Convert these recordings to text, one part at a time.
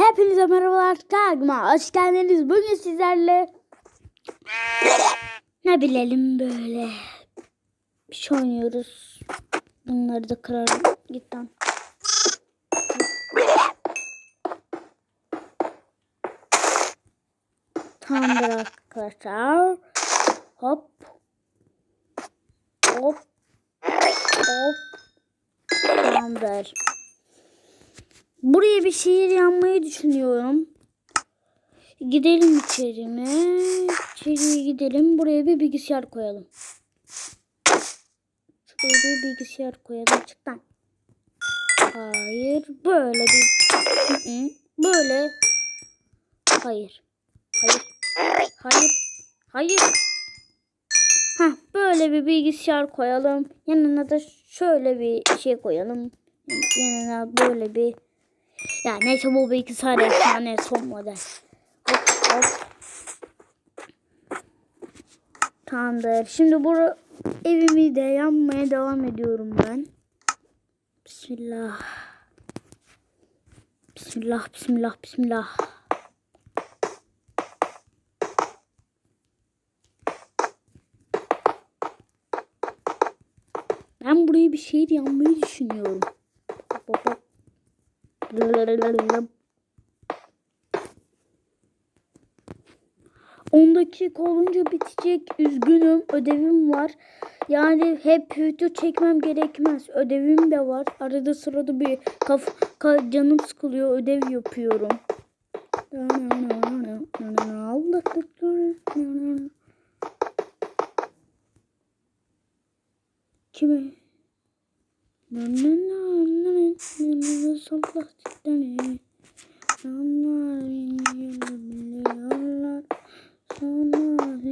Hepinize merhabalar kanalıma hoş geldiniz. Bugün sizlerle ne bilelim böyle bir şey oynuyoruz. Bunları da kırarım. Git lan. Tamamdır arkadaşlar. Hop. Hop. Hop. Tamamdır. Buraya bir şehir yanmayı düşünüyorum. Gidelim içeri mi? İçeriye gidelim. Buraya bir bilgisayar koyalım. Şuraya bir bilgisayar koyalım. Çık lan. Hayır. Böyle bir... Böyle. Hayır. Hayır. Hayır. Hayır. Heh, böyle bir bilgisayar koyalım. Yanına da şöyle bir şey koyalım. Yanına böyle bir ya neyse bu bilgisayar efsane son model. Hop hop. Tamamdır. Şimdi bu evimi de yanmaya devam ediyorum ben. Bismillah. Bismillah, bismillah, bismillah. Ben buraya bir şehir yanmayı düşünüyorum. Hop, hop, hop. 10 dakika olunca bitecek. Üzgünüm. Ödevim var. Yani hep video çekmem gerekmez. Ödevim de var. Arada sırada bir kaf ka- canım sıkılıyor. Ödev yapıyorum. Kime? Cidden Onlar biliyorlar Sonra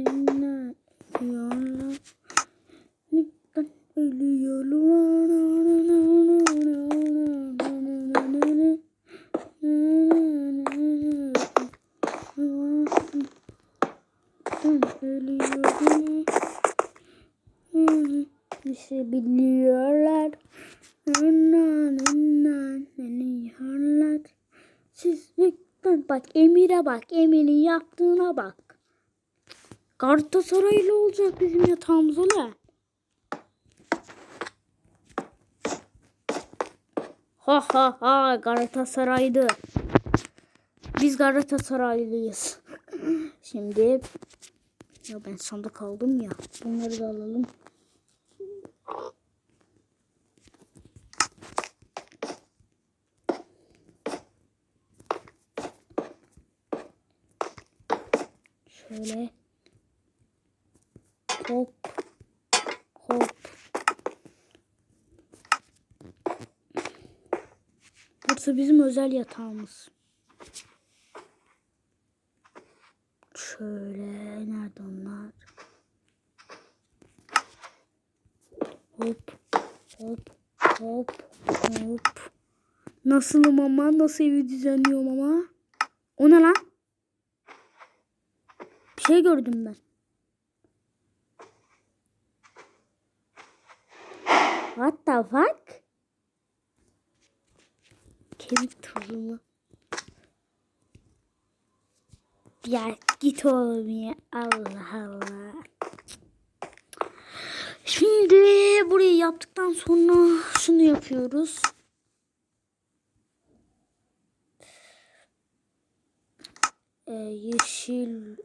Emir'in yaptığına bak Galatasaraylı olacak bizim yatağımız öyle. Ha ha ha Galatasaraylı. Biz Galatasaraylıyız. Şimdi ya ben sandık aldım ya. Bunları da alalım. Şöyle. Hop. Hop. Burası bizim özel yatağımız. Şöyle. Nerede onlar? Hop. Hop. Hop. Hop. Nasılım ama? Nasıl evi düzenliyorum ama? O ne lan? Şey gördüm ben. What the fuck? Kemik tozu mu? Ya git oğlum ya. Allah Allah. Şimdi burayı yaptıktan sonra şunu yapıyoruz. Ee, yeşil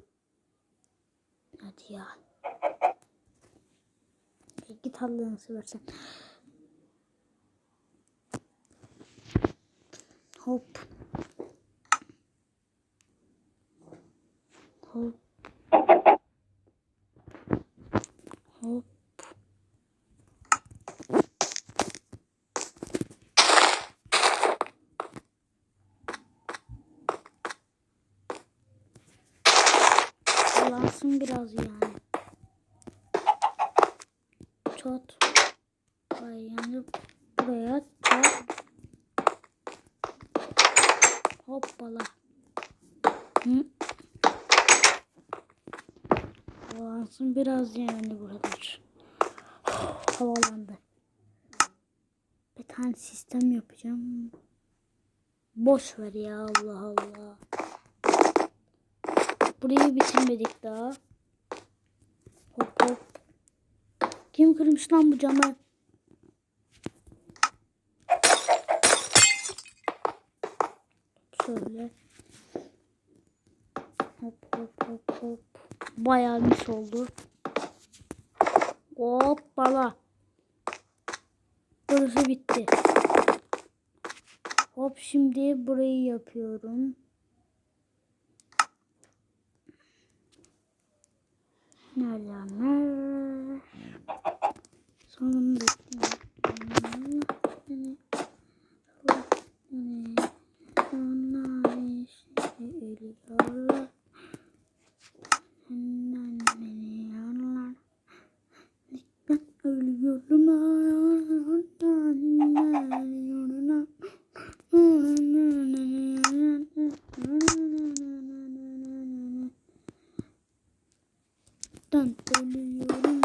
Hadi ya. E, git Allah'ını seversen. Hop. Hop. Biraz yani. Çat. Ay yani buraya çat. Hoppala. Hı. Lansın biraz yani buralar. Havalandı. Bir tane sistem yapacağım. Boş ver ya Allah Allah. Burayı bitirmedik daha. Hop hop. Kim kırmış lan bu camı? Şöyle. Hop hop hop hop. Bayağı mis oldu. Hoppala. Burası bitti. Hop şimdi burayı yapıyorum. Beni anlar. Ölüyorum. Ben ölüyorum.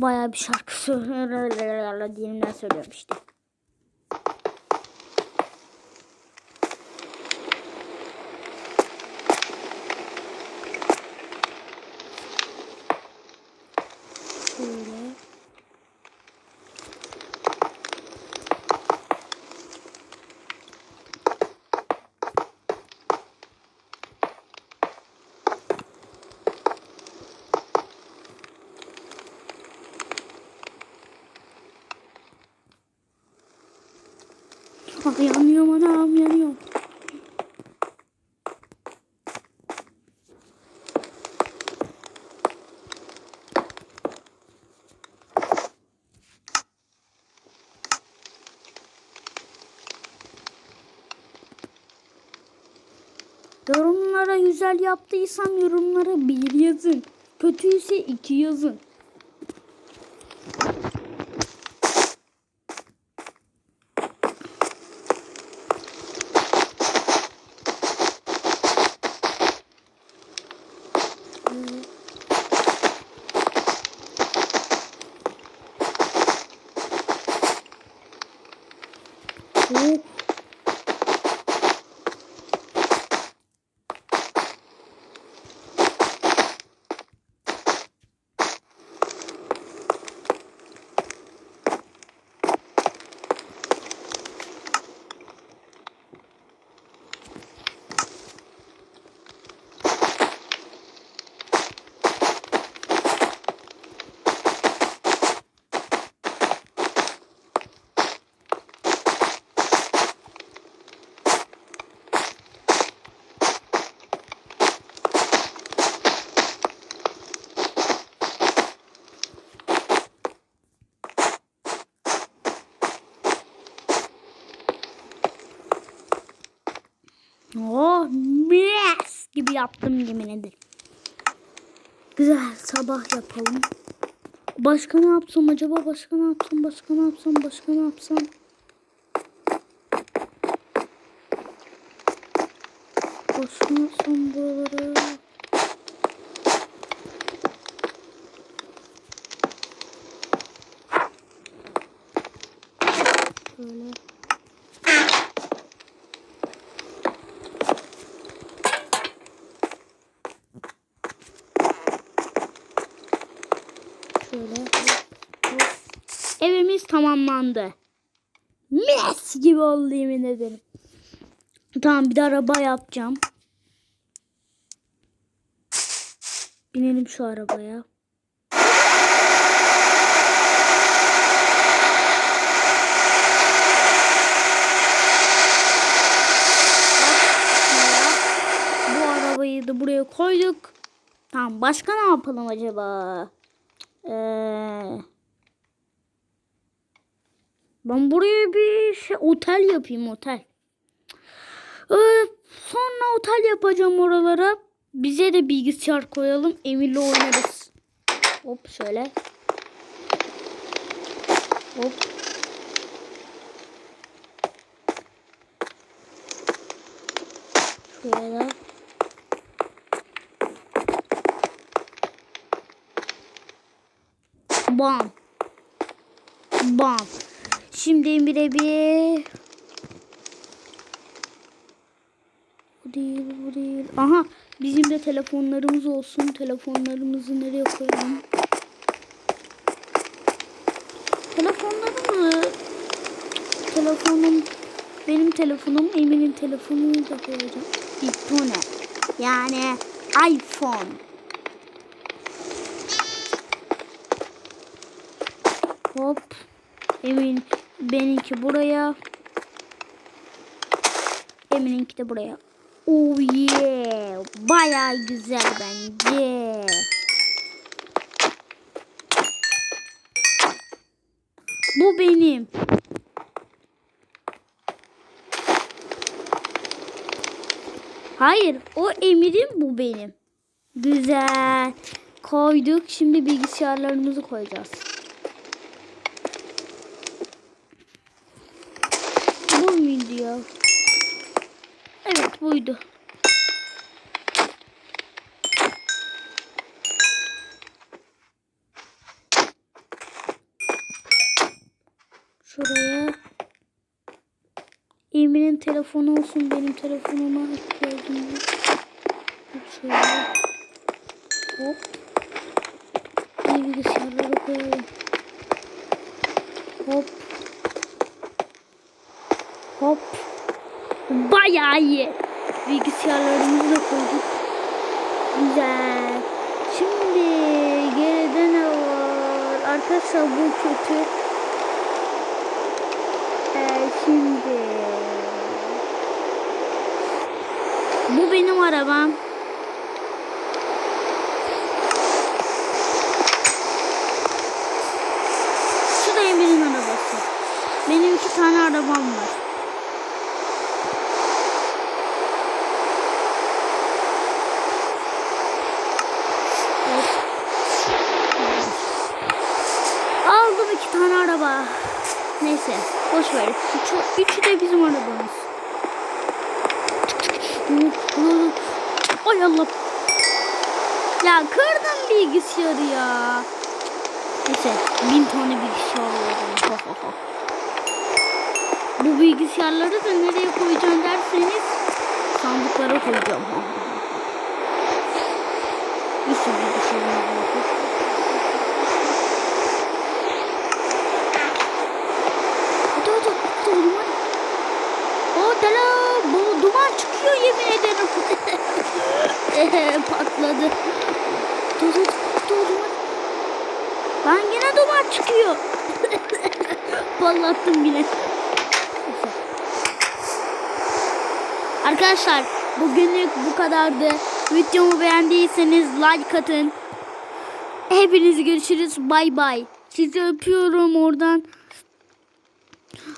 Bayağı bir şarkı söylüyor. Dilimden söylüyorum işte. Ah yanıyorum anam yanıyorum. Yorumlara güzel yaptıysam yorumlara bir yazın. Kötüyse iki yazın. Hop. Oh mis gibi yaptım yemin ederim. Güzel sabah yapalım. Başka ne yapsam acaba? Başka ne yapsam? Başka ne yapsam? Başka ne yapsam? Başka ne yapsam buraları? Böyle. Şöyle. hop, hop. Evimiz tamamlandı. Mis gibi oldu yemin ederim. Tamam bir de araba yapacağım. Binelim şu arabaya. Bu arabayı da buraya koyduk. Tamam başka ne yapalım acaba? Ee, ben buraya bir şey otel yapayım otel. Ee, sonra otel yapacağım oralara. Bize de bilgisayar koyalım. Emir'le oynarız. Hop şöyle. Hop. Şöyle. Bam. Bam. Şimdi Emir'e bir... Bu değil, bu değil. Aha, bizim de telefonlarımız olsun. Telefonlarımızı nereye koyalım? Telefonlarımı... Telefonum... Benim telefonum, Emir'in telefonunu da koyacağım. Bir tane. Yani iPhone. Hop. Emin benimki buraya. Emin'inki de buraya. Oh yeah. Baya güzel bence. Bu benim. Hayır, o Emir'in bu benim. Güzel. Koyduk. Şimdi bilgisayarlarımızı koyacağız. Bu muydu ya? Evet buydu. Şuraya Emir'in telefonu olsun benim telefonuma ihtiyacım Şöyle. Hop. Bir bilgisayarları koyalım. Hop. Hop. Bayağı iyi. Bilgisayarlarımızı da koyduk. Güzel. Şimdi geride ne var? Arkadaşlar bu kötü. Ee, şimdi. Bu benim arabam. Şu da Emir'in arabası. Benim iki tane arabam var. Aldım iki tane araba. Neyse boş ver. Üçü, üçü de bizim arabamız. Ay Allah. Ya kırdım bilgisayarı ya. Neyse bin tane bilgisayar aldım. Bu bilgisayarları da nereye koyacağım derseniz sandıklara koyacağım. Bir sürü bilgisayarım var. Hadi hadi hadi oğlum hadi. O dala bu duman çıkıyor yemin ederim. Patladı. Dur dur dur duman. Lan yine duman çıkıyor. Patlattım yine. Arkadaşlar bugünlük bu kadardı. Videomu beğendiyseniz like atın. Hepinizi görüşürüz. Bay bay. Sizi öpüyorum oradan.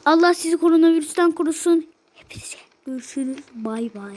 Allah sizi koronavirüsten korusun. Hepinize görüşürüz. Bay bay.